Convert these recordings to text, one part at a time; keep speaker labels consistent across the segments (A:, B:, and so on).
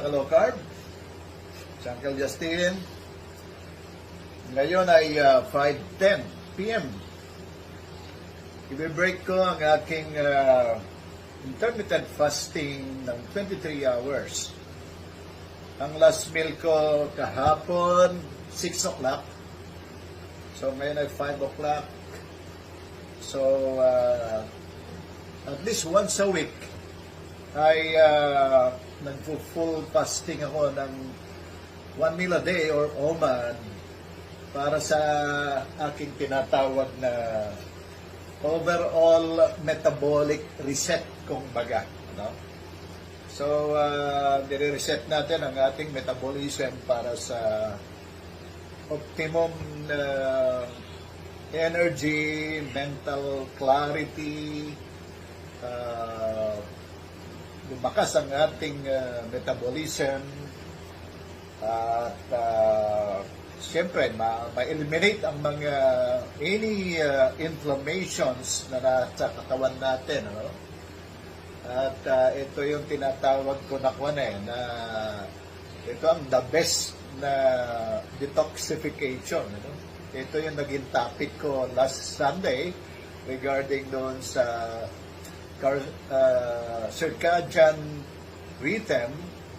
A: mga ka-low. Si Uncle Justin. Ngayon ay uh, 5.10 p.m. Ibe-break ko ang aking uh, intermittent fasting ng 23 hours. Ang last meal ko kahapon, 6 o'clock. So ngayon ay 5 o'clock. So, uh, at least once a week, ay uh, nagpo-full fasting ako ng one meal a day or OMAD para sa aking tinatawag na overall metabolic reset kung baga. No? So, uh, dire-reset natin ang ating metabolism para sa optimum na energy, mental clarity, uh, lumakas ang ating uh, metabolism at uh, siyempre ma- ma-eliminate ang mga any uh, inflammations na nasa katawan natin ano? at uh, ito yung tinatawag ko na kuwan eh na ito ang the best na detoxification ano? ito yung naging topic ko last Sunday regarding doon sa car- uh, circadian rhythm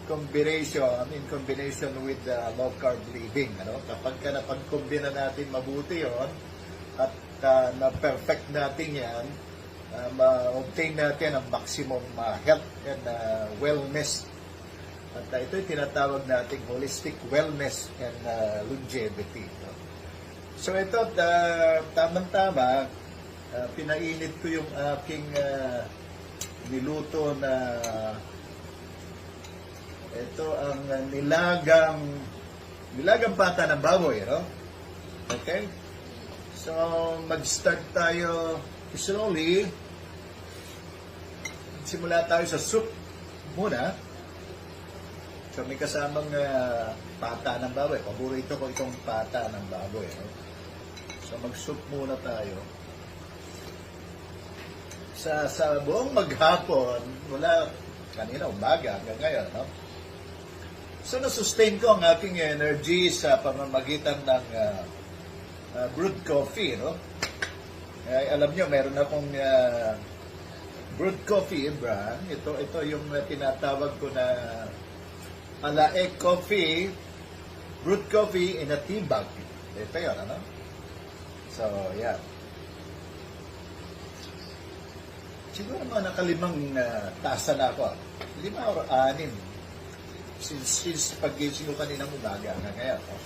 A: combination in combination with the low carb living ano kapag ka napagkombina natin mabuti yon at uh, na-perfect natin yan uh, ma-obtain natin ang maximum uh, health and uh, wellness at uh, ito yung tinatawag nating holistic wellness and uh, longevity no? so ito uh, tamang-tama uh, pinainit ko yung aking uh, niluto na ito ang uh, nilagang nilagang pata ng baboy, no? Okay? So, mag-start tayo slowly. Simula tayo sa soup muna. So, may kasamang uh, pata ng baboy. Paborito ko itong pata ng baboy. No? So, mag-soup muna tayo. Sa, sa buong maghapon, mula kanina umaga hanggang ngayon, no? So, na-sustain ko ang aking energy sa pamamagitan ng uh, uh, brewed coffee, no? Ay, alam nyo, meron akong uh, brewed coffee brand. Ito, ito yung tinatawag ko na alae coffee, brewed coffee in a tea bag. Ito yun, ano? So, yeah. Siguro mga nakalimang uh, tasa na ako. Lima or anim since, since pag-gising ko kaninang umaga hanggang ngayon. Oh.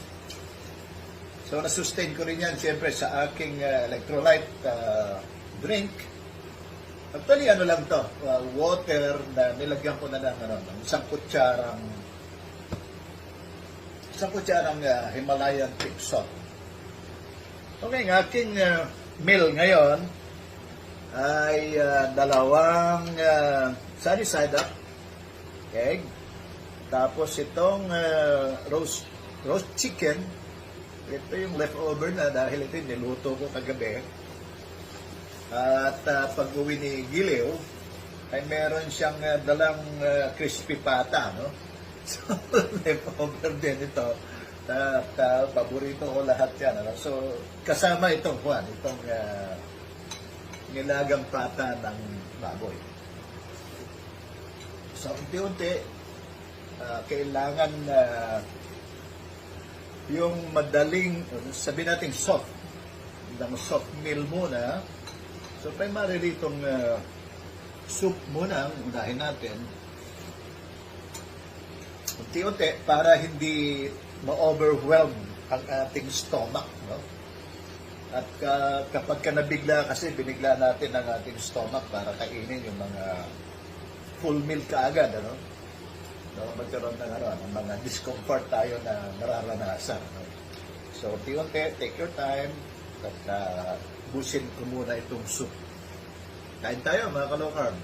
A: So, na-sustain ko rin yan, siyempre, sa aking uh, electrolyte uh, drink. Actually, ano lang to, uh, water na nilagyan ko na ng ano, ng isang kutsarang isang kutsarang uh, Himalayan tip salt. Okay, ang aking uh, meal ngayon ay uh, dalawang uh, sunny side up egg tapos itong uh, roast roast chicken, ito yung leftover na dahil ito yung niluto ko kagabi. At uh, pag uwi ni Giliw, ay meron siyang uh, dalang uh, crispy pata, no? So, leftover din ito. At uh, paborito ko lahat yan. Ano? So, kasama itong Juan, itong uh, nilagang pata ng baboy. So, unti-unti, uh, kailangan na yung madaling, sabi natin soft, ng soft meal muna. So, primarily itong uh, soup muna, unahin natin. Unti-unti, para hindi ma-overwhelm ang ating stomach. No? At uh, kapag ka nabigla, kasi binigla natin ang ating stomach para kainin yung mga full meal kaagad. Ano? no, magkaroon ng ano, ng mga discomfort tayo na nararanasan. No? So, unti-unti, take your time, at uh, busin ko muna itong soup. Kain tayo, mga kalokarm.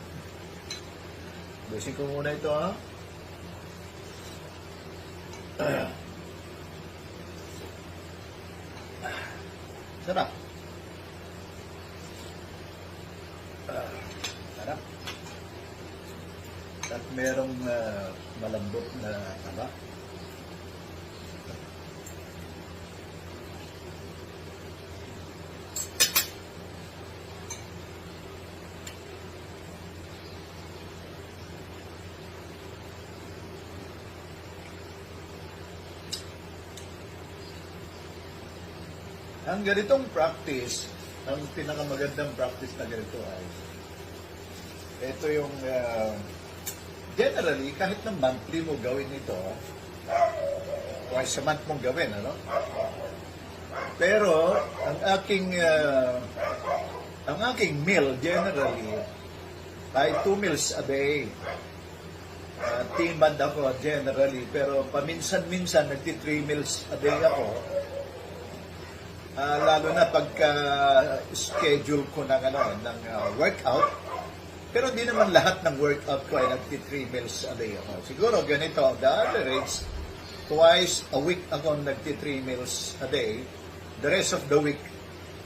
A: Busin ko muna ito, ha? Sarap. Sarap. At merong uh, malambot na taba. Ang ganitong practice, ang pinakamagandang practice na ganito ay ito yung uh, generally kahit na monthly mo gawin ito twice a month mong gawin ano? Pero ang aking uh, ang aking meal generally ay 2 meals a day. Uh, timad ako generally pero paminsan-minsan nagti 3 meals a day ako Ah, lalo na pagka schedule ko ng ano ng ah, workout pero hindi naman lahat ng workout ko ay nagti 3 meals a day ako. Siguro ganito, the average, twice a week ako nagti 3 meals a day. The rest of the week,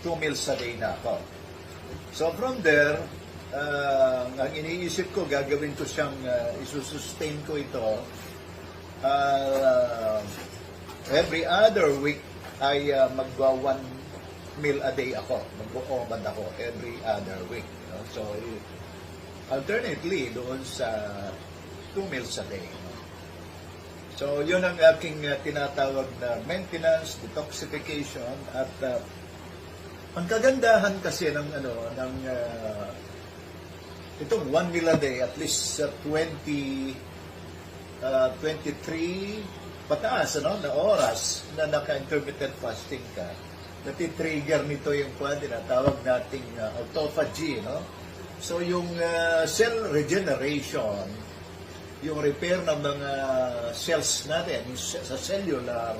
A: 2 meals a day na ako. So from there, uh, ang iniisip ko, gagawin ko siyang, uh, isusustain ko ito. Uh, every other week, ay uh, magwa one meal a day ako. Mag-uomad ako every other week. You know? So, i- alternately doon sa two meals a day. no? So, yun ang aking uh, tinatawag na maintenance, detoxification, at uh, ang kagandahan kasi ng ano ng uh, itong one meal a day at least uh, 20 uh, 23 pataas ano na oras na naka-intermittent fasting ka nati-trigger nito yung kwan tinatawag nating uh, autophagy no so yung uh, cell regeneration yung repair ng mga cells natin sa cellular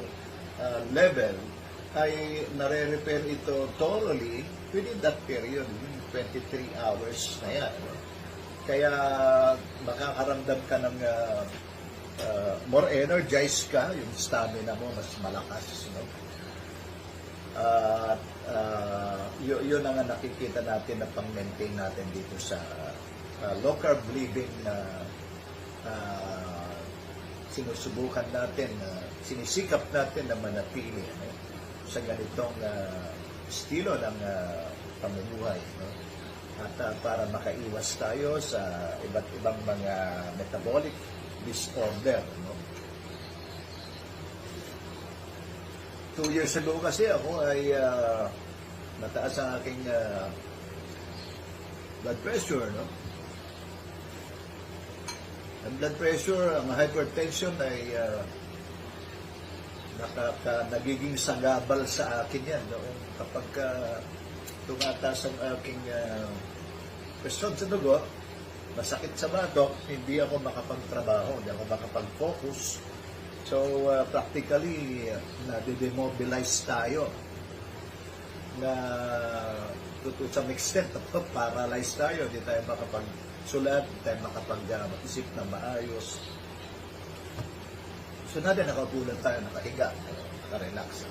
A: uh, level ay nare-repair ito thoroughly within that period, within 23 hours na yan. no? Kaya makakaramdam ka ng uh, uh, more energized ka, yung stamina mo mas malakas. No? At uh, yun, yun ang nakikita natin na pang-maintain natin dito sa uh, low carb living na uh, sinusubukan natin, na sinisikap natin na manatili ano, sa ganitong uh, estilo ng uh, pamumuhay. No? At uh, para makaiwas tayo sa iba't ibang mga metabolic disorder. No? Two years ago kasi ako ay uh, mataas ang aking uh, blood pressure. No? Ang blood pressure, ang hypertension ay uh, nakaka, nagiging sagabal sa akin yan. No? Kapag uh, tumataas ang aking uh, presyon sa dugo, masakit sa batok, hindi ako makapagtrabaho, hindi ako makapag-focus. So, uh, practically, uh, nade-demobilize tayo na to, to some extent, paralyzed tayo, hindi tayo makapagsulat, hindi tayo makapag-isip na maayos. So, natin nakapulan tayo, nakahiga, nakarelax.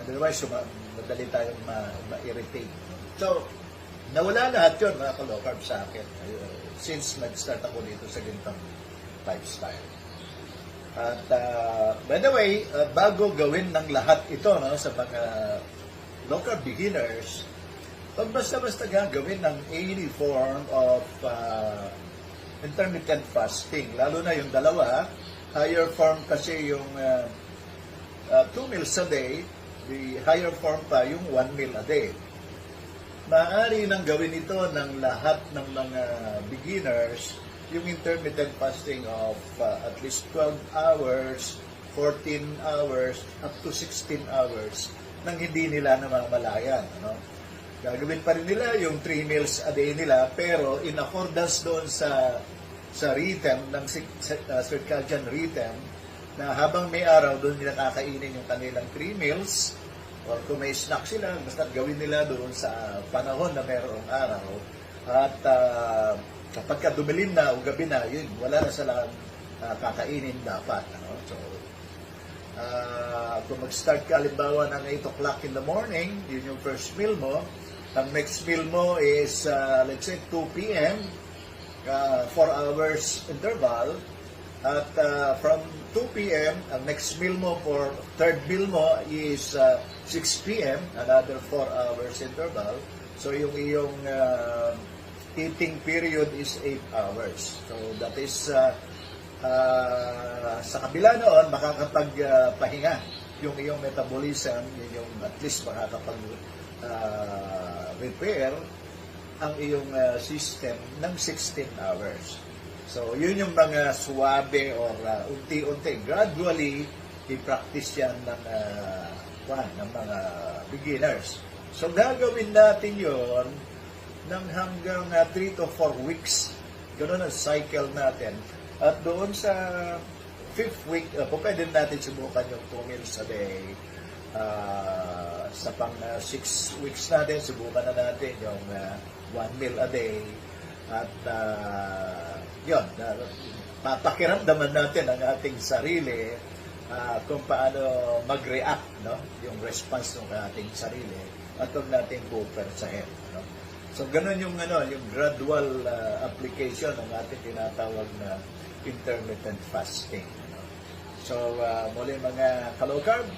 A: Otherwise, madali tayong ma- ma-irritate. So, nawala lahat yun, mga ka-low carb sa akin. Since nag-start ako dito sa ganitong lifestyle. At uh, by the way, uh, bago gawin ng lahat ito no, sa mga low carb beginners, pag basta-basta gagawin ng any form of uh, intermittent fasting, lalo na yung dalawa, higher form kasi yung uh, uh, two meals a day, the higher form pa yung one meal a day. Maaari nang gawin ito ng lahat ng mga beginners yung intermittent fasting of uh, at least 12 hours, 14 hours, up to 16 hours nang hindi nila namamalayan. Ano? Gagawin pa rin nila yung 3 meals a day nila pero in accordance doon sa sa rhythm ng uh, circadian rhythm na habang may araw doon nila kakainin yung kanilang 3 meals or kung may snack sila, basta gawin nila doon sa panahon na mayroong araw. At uh, kapag ka dumilim na o gabi na, yun, wala na silang uh, kakainin dapat. Ano? So, uh, kung mag-start ka, halimbawa, ng 8 o'clock in the morning, yun yung first meal mo. Ang next meal mo is, uh, let's say, 2 p.m., uh, 4 hours interval. At uh, from 2 p.m., ang next meal mo for third meal mo is uh, 6 p.m., another 4 hours interval. So yung iyong uh, eating period is 8 hours. So that is uh, uh, sa kabila noon, makakapagpahinga yung iyong metabolism, yun yung at least makakapag uh, repair ang iyong uh, system ng 16 hours. So, yun yung mga suwabe or uh, unti-unti, gradually, i-practice yan ng, uh, kwan, ng mga beginners. So, gagawin natin yon ng hanggang 3 to 4 weeks. Ganun ang cycle natin. At doon sa fifth week, uh, po pwede natin subukan yung 2 meals a day. Ah, sa pang 6 weeks natin, subukan na natin yung 1 meal a day. At uh, yun, uh, papakiramdaman natin ang ating sarili ah, kung paano mag-react, no? yung response ng ating sarili at huwag natin pupersahin. No? So, ganun yung, ano, yung gradual ah, application ng ating tinatawag na intermittent fasting. no? So, uh, muli mga kalokarb,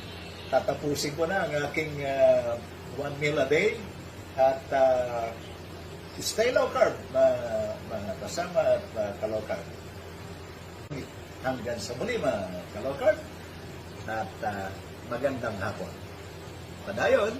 A: tatapusin ko na ang aking ah, one meal a day at uh, stay low carb, mga, mga kasama at uh, kalow carb. Hanggang sa muli mga kalow carb at uh, magandang hapon. Padayon!